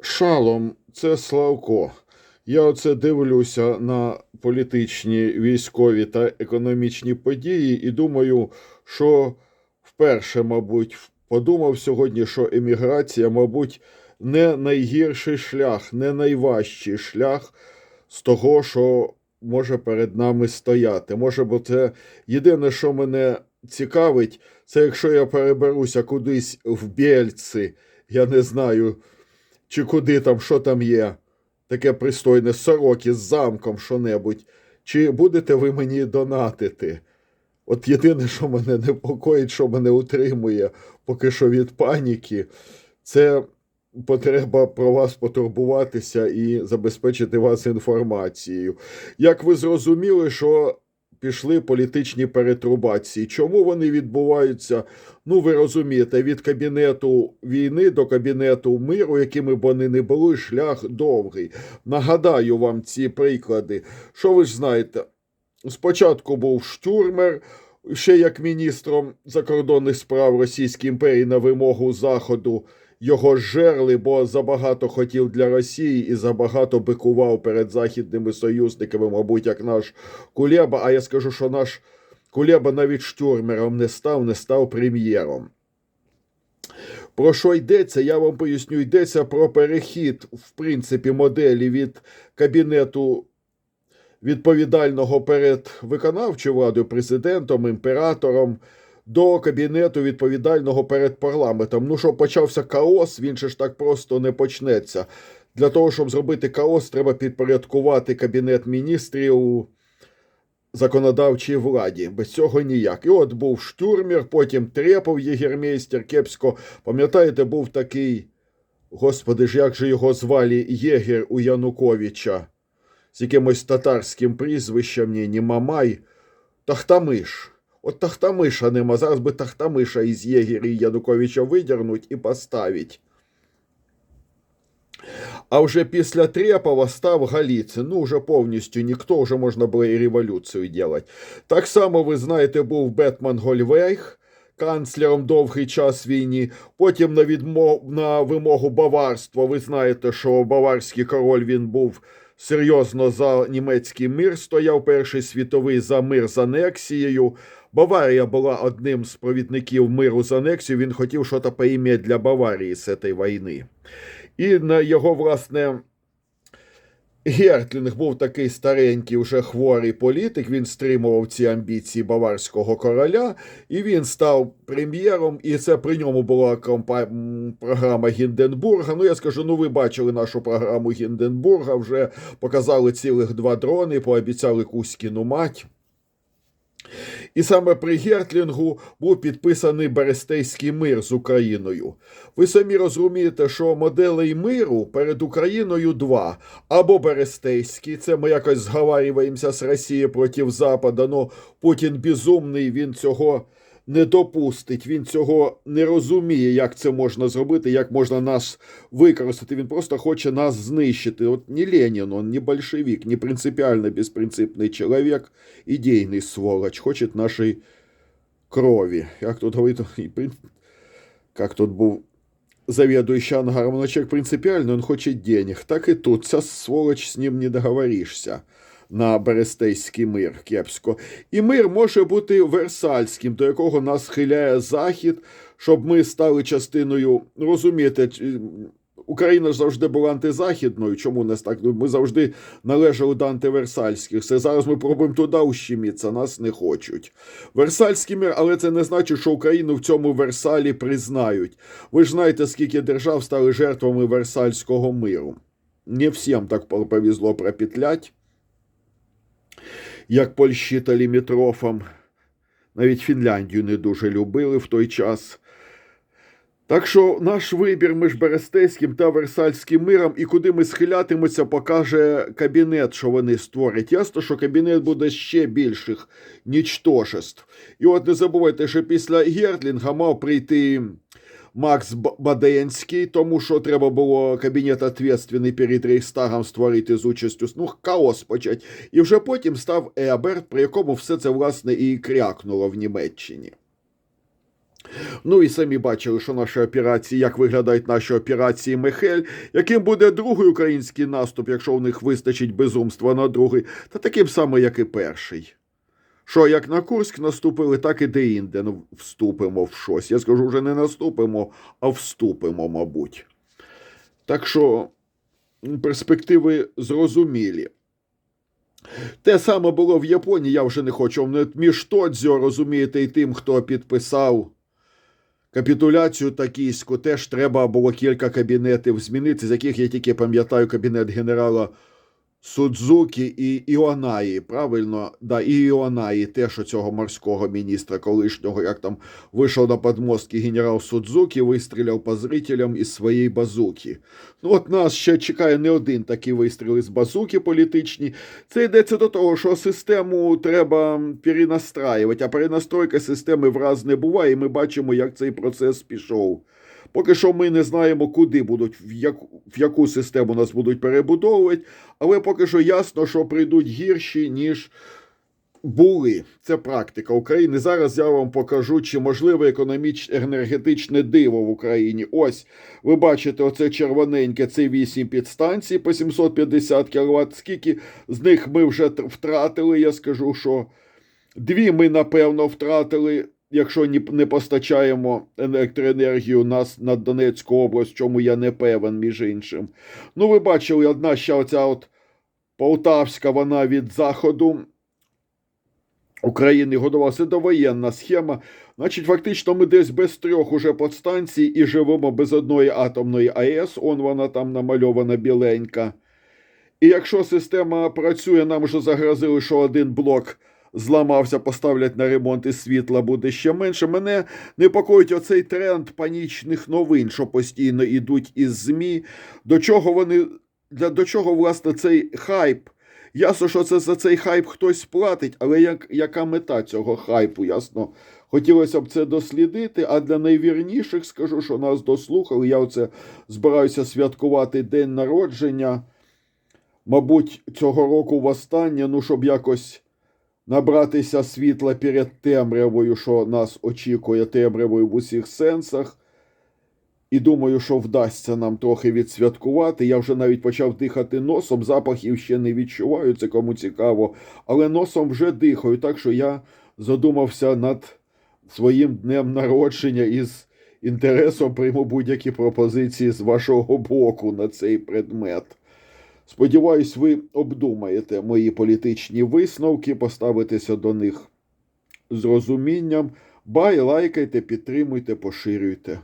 Шалом, це Славко. Я оце дивлюся на політичні, військові та економічні події і думаю, що вперше, мабуть, подумав сьогодні, що еміграція, мабуть, не найгірший шлях, не найважчий шлях з того, що може перед нами стояти. Може, бо це єдине, що мене цікавить, це якщо я переберуся кудись в Бєльці, я не знаю чи куди там, що там є, таке пристойне сороки з замком що-небудь, чи будете ви мені донатити? От єдине, що мене непокоїть, що мене утримує поки що від паніки, це потреба про вас потурбуватися і забезпечити вас інформацією. Як ви зрозуміли, що пішли політичні перетрубації. Чому вони відбуваються? Ну, ви розумієте, від кабінету війни до кабінету миру, якими б вони не були, шлях довгий. Нагадаю вам ці приклади. Що ви ж знаєте? Спочатку був штурмер, ще як міністром закордонних справ Російської імперії на вимогу Заходу. Його жерли, бо забагато хотів для Росії і забагато бикував перед західними союзниками, мабуть, як наш Кулеба. А я скажу, що наш Кулеба навіть штурмером не став, не став прем'єром. Про що йдеться? Я вам поясню, йдеться про перехід, в принципі, моделі від кабінету відповідального перед виконавчою владою, президентом, імператором до кабінету відповідального перед парламентом. Ну, щоб почався хаос, він же ж так просто не почнеться. Для того, щоб зробити хаос, треба підпорядкувати кабінет міністрів законодавчій владі. Без цього ніяк. І от був штурмер, потім Трепов єгермейстер, кепсько. Пам'ятаєте, був такий, господи ж, як же його звали Єгер у Януковича з якимось татарським прізвищем, ні, ні Мамай, Тахтамиш. От Тахтамиша нема. Зараз би Тахтамиша із Єгері Януковича видернуть і поставить. А вже після Трепова став Галіцин. Ну, вже повністю ніхто, вже можна було і революцію робити. Так само, ви знаєте, був Бетман Гольвейх, канцлером довгий час війні. Потім на, відмо... на вимогу баварства, ви знаєте, що баварський король він був серйозно за німецький мир, стояв Перший світовий за мир з анексією. Баварія була одним з провідників миру з анексією. Він хотів щось поім'я для Баварії з цієї війни. І на його, власне, Гертлінг був такий старенький, вже хворий політик. Він стримував ці амбіції баварського короля, і він став прем'єром. І це при ньому була компа... програма Гінденбурга. Ну, я скажу, ну ви бачили нашу програму Гінденбурга, вже показали цілих два дрони, пообіцяли Кузькіну мать. І саме при Гертлінгу був підписаний Берестейський мир з Україною. Ви самі розумієте, що моделей миру перед Україною два. Або Берестейський, це ми якось зговарюємося з Росією проти Запада, Ну Путін безумний, він цього не допустить, він цього не розуміє, як це можна зробити, як можна нас використати. Він просто хоче нас знищити. От не Ленін, он не большевик, не принципіально безпринципний чоловік, ідейний сволоч, хоче нашої крові. Як тут говорить, як тут був заведующий ангаром, ну, человек принципиально, он хочет денег. Так и тут, вся сволочь, з ним не договоришся на Берестейський мир кепсько. І мир може бути версальським, до якого нас схиляє Захід, щоб ми стали частиною, розумієте, Україна ж завжди була антизахідною. Чому нас так? Ми завжди належали до антиверсальських. Це зараз ми пробуємо туди ущеміться, нас не хочуть. Версальський мир, але це не значить, що Україну в цьому Версалі признають. Ви ж знаєте, скільки держав стали жертвами Версальського миру. Не всім так повезло пропетлять як Польщі та Лімітрофам. Навіть Фінляндію не дуже любили в той час. Так що наш вибір між Берестейським та Версальським миром і куди ми схилятимося, покаже кабінет, що вони створять. Ясно, що кабінет буде ще більших нічтожеств. І от не забувайте, що після Гертлінга мав прийти Макс Баденський, тому що треба було кабінет відповідальний перед Рейхстагом створити з участю ну, хаос почати. І вже потім став Еберт, при якому все це власне і крякнуло в Німеччині. Ну і самі бачили, що наші операції, як виглядають наші операції Мехель, яким буде другий український наступ, якщо в них вистачить безумства на другий, та таким самим, як і перший. Що як на Курськ наступили, так і де-інде ну, вступимо в щось. Я скажу, вже не наступимо, а вступимо, мабуть. Так що перспективи зрозумілі. Те саме було в Японії, я вже не хочу. Між Тодзьо, розумієте, і тим, хто підписав капітуляцію токійську, теж треба було кілька кабінетів змінити, з яких я тільки пам'ятаю кабінет генерала Судзукі і Іонаї. Правильно, да, і Іонаї, теж оцього морського міністра колишнього, як там вийшов на подмостки генерал Судзукі, вистріляв по зрителям із своєї базуки. Ну, от нас ще чекає не один такий вистріл із базуки політичні. Це йдеться до того, що систему треба перенастраювати, а перенастройка системи враз не буває, і ми бачимо, як цей процес пішов. Поки що ми не знаємо, куди будуть, в яку, в яку систему нас будуть перебудовувати, але поки що ясно, що прийдуть гірші, ніж були. Це практика України. Зараз я вам покажу, чи можливе економічне енергетичне диво в Україні. Ось ви бачите, оце червоненьке, це 8 підстанцій по 750 кВт. Скільки з них ми вже втратили? Я скажу, що дві ми напевно втратили. Якщо не постачаємо електроенергію нас на Донецьку область, чому я не певен, між іншим. Ну, ви бачили, одна ще оця от Полтавська, вона від заходу України годувалася довоєнна схема. Значить, фактично, ми десь без трьох уже подстанцій і живемо без одної атомної АЕС. Он вона там намальована біленька. І якщо система працює, нам вже загрозили, що один блок зламався, поставлять на ремонт і світла буде ще менше. Мене непокоїть оцей тренд панічних новин, що постійно йдуть із ЗМІ. До чого вони для до чого власне цей хайп? Ясно, що це за цей хайп хтось платить, але як, яка мета цього хайпу? Ясно, хотілося б це дослідити. А для найвірніших скажу, що нас дослухали. Я оце збираюся святкувати день народження. Мабуть, цього року востаннє, ну щоб якось набратися світла перед темрявою, що нас очікує темрявою в усіх сенсах. І думаю, що вдасться нам трохи відсвяткувати. Я вже навіть почав дихати носом, запахів ще не відчуваю, це кому цікаво, але носом вже дихаю, так що я задумався над своїм днем народження і з інтересом прийму будь-які пропозиції з вашого боку на цей предмет. Сподіваюсь, ви обдумаєте мої політичні висновки, поставитеся до них з розумінням. Бай, лайкайте, підтримуйте, поширюйте.